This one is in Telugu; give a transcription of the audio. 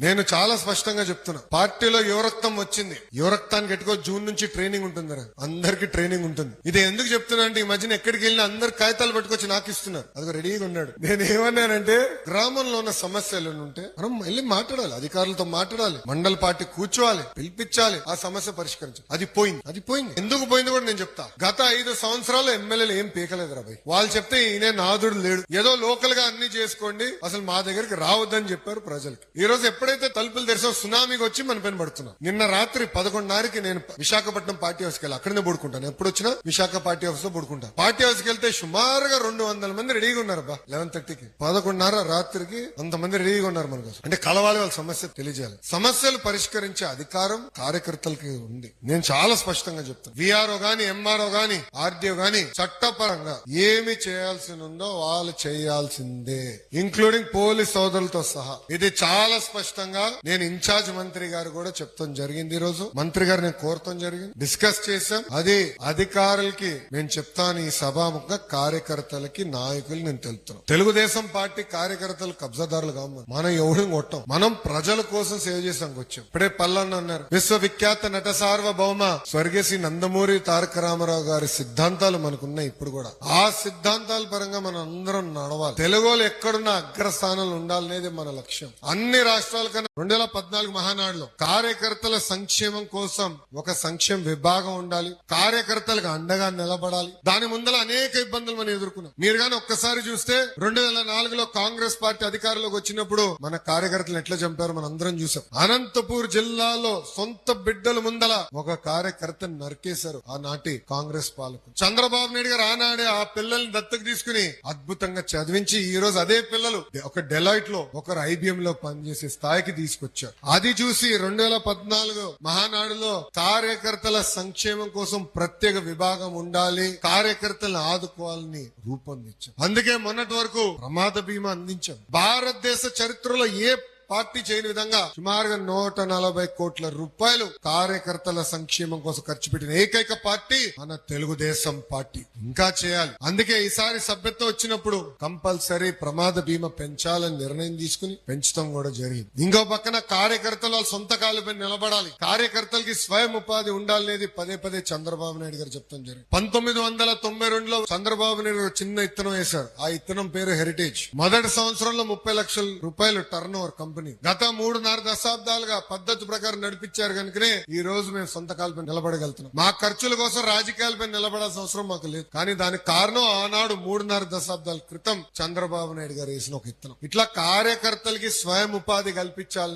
నేను చాలా స్పష్టంగా చెప్తున్నా. పార్టీలో యువరక్తం వచ్చింది. యువరక్తానికి ఎట్టుకో జూన్ నుంచి ట్రైనింగ్ ఉంటుంది రా. అందరికి ట్రైనింగ్ ఉంటుంది. ఇది ఎందుకు చెప్తున్నా అంటే ఈ మధ్యన ఎక్కడికి వెళ్ళినా అందరు కాగితాలు పట్టుకొచ్చి నాకు ఇస్తున్నారు. అది రెడీగా ఉన్నాడు. నేను ఏమన్నానంటే గ్రామంలో ఉన్న సమస్యలు ఉంటే మనం వెళ్ళి మాట్లాడాలి. అధికారులతో మాట్లాడాలి. మండల పార్టీ కూర్చోవాలి. పిలిపించాలి. ఆ సమస్య పరిష్కరించాలి అది పోయింది. అది పోయింది. ఎందుకు పోయింది కూడా నేను చెప్తా. గత ఐదు సంవత్సరాలు ఎమ్మెల్యేలు ఏం పీకలేదు రా భయ్. వాళ్ళు చెప్తే ఈయన నాదుడు లేడు. ఏదో లోకల్గా అన్ని చేసుకోండి. అసలు మా దగ్గరికి రావద్దని చెప్పారు ప్రజలకు. ఈ రోజు ఎప్పుడు ఎప్పుడైతే తలుపులు తెరిసో సునామీకి వచ్చి మన పైన పడుతున్నాం. నిన్న రాత్రి పదకొండున్నరకి నేను విశాఖపట్నం పార్టీ హౌస్కి వెళ్ళి అక్కడనే పడుకుంటాను. ఎప్పుడు వచ్చినా విశాఖ పార్టీ హౌస్లో పడుకుంటా. పార్టీ హౌస్కి వెళ్తే సుమారుగా రెండు వందల మంది రెడీగా ఉన్నారు బా లెవెన్ థర్టీకి పదకొండున్నర రాత్రికి అంతమంది రెడీగా ఉన్నారు మన కోసం. అంటే కలవాలి వాళ్ళ సమస్య తెలియజేయాలి. సమస్యలు పరిష్కరించే అధికారం కార్యకర్తలకి ఉంది. నేను చాలా స్పష్టంగా చెప్తాను. విఆర్ఓ గాని ఎంఆర్ఓ గాని ఆర్డీఓ గాని చట్టపరంగా ఏమి చేయాల్సి ఉందో వాళ్ళు చేయాల్సిందే ఇంక్లూడింగ్ పోలీస్ సోదరులతో సహా. ఇది చాలా స్పష్టం. స్పష్టంగా నేను ఇన్ఛార్జ్ మంత్రి గారు కూడా చెప్తాం జరిగింది ఈ రోజు. మంత్రి గారు నేను కోరటం జరిగింది. డిస్కస్ చేశాం. అది అధికారులకి నేను చెప్తాను ఈ సభాముఖంగా కార్యకర్తలకి నాయకులు నేను తెలుపుతున్నాను తెలుగుదేశం పార్టీ కార్యకర్తలు కబ్జాదారులు కావు మనం ఎవరిని కొట్టాం? మనం ప్రజల కోసం సేవ చేసాం వచ్చాం. ఇప్పుడే పల్లన్న అన్నారు. విశ్వవిఖ్యాత నట సార్వభౌమ స్వర్గీయ నందమూరి తారక రామారావు గారి సిద్ధాంతాలు మనకున్నాయి ఇప్పుడు కూడా. ఆ సిద్ధాంతాల పరంగా మనం అందరం నడవాలి తెలుగులో ఎక్కడున్న అగ్రస్థానంలో ఉండాలనేది మన లక్ష్యం. అన్ని రాష్ట్రాలు కన్నా రెండు వేల పద్నాలుగు మహానాడులో కార్యకర్తల సంక్షేమం కోసం ఒక సంక్షేమ విభాగం ఉండాలి. కార్యకర్తలకు అండగా నిలబడాలి. దాని ముందర అనేక ఇబ్బందులు మనం ఎదుర్కొన్నాం. మీరు గాని ఒక్కసారి చూస్తే రెండు వేల నాలుగులో కాంగ్రెస్ పార్టీ అధికారంలోకి వచ్చినప్పుడు మన కార్యకర్తలు ఎట్లా చంపారు మనం అందరం చూసాం. అనంతపూర్ జిల్లాలో సొంత బిడ్డల ముందల ఒక కార్యకర్తను నరికేశారు ఆనాటి కాంగ్రెస్ పాలకులు. చంద్రబాబు నాయుడు గారు ఆనాడే ఆ పిల్లల్ని దత్తకు తీసుకుని అద్భుతంగా చదివించి ఈ రోజు అదే పిల్లలు ఒక డెలైట్లో ఒకరు ఐబిఎం లో పనిచేసే స్థాయికి తీసుకొచ్చారు. అది చూసి రెండు వేల పద్నాలుగు మహానాడులో కార్యకర్తల సంక్షేమం కోసం ప్రత్యేక విభాగం ఉండాలి కార్యకర్తలను ఆదుకోవాలని రూపొందించాం. అందుకే మొన్నటి వరకు ప్రమాద బీమా అందించాం. భారతదేశ చరిత్రలో ఏ పార్టీ చేయని విధంగా సుమారుగా నూట నలభై కోట్ల రూపాయలు కార్యకర్తల సంక్షేమం కోసం ఖర్చు పెట్టిన ఏకైక పార్టీ మన తెలుగుదేశం పార్టీ. ఇంకా చేయాలి. అందుకే ఈసారి సభ్యత్వం వచ్చినప్పుడు కంపల్సరీ ప్రమాద బీమా పెంచాలని నిర్ణయం తీసుకుని పెంచడం కూడా జరిగింది. ఇంకో పక్కన కార్యకర్తలు వాళ్ళ సొంత కాలుపై నిలబడాలి. కార్యకర్తలకి స్వయం ఉపాధి ఉండాలనేది పదే పదే చంద్రబాబు నాయుడు గారు చెప్తాం జరిగింది. పంతొమ్మిది వందల తొంభై రెండులో చంద్రబాబు నాయుడు గారు చిన్న ఇత్తనం వేశారు. ఆ ఇత్తనం పేరు హెరిటేజ్. మొదటి సంవత్సరంలో ముప్పై లక్షల రూపాయలు టర్న్ ఓవర్ కంపెనీ. గత మూడున్నర దశాబ్దాలుగా పద్ధతి ప్రకారం నడిపించారు కనుకనే ఈ రోజు మేము సొంత కాలపై నిలబడగలుగుతున్నాం. మా ఖర్చుల కోసం రాజకీయాలపై నిలబడాల్సిన అవసరం మాకు లేదు. కానీ దానికి కారణం ఆనాడు మూడున్నర దశాబ్దాల క్రితం చంద్రబాబు నాయుడు గారు వేసిన ఒక ఇత్తనం ఇట్లా కార్యకర్తలకి స్వయం ఉపాధి కల్పించాలని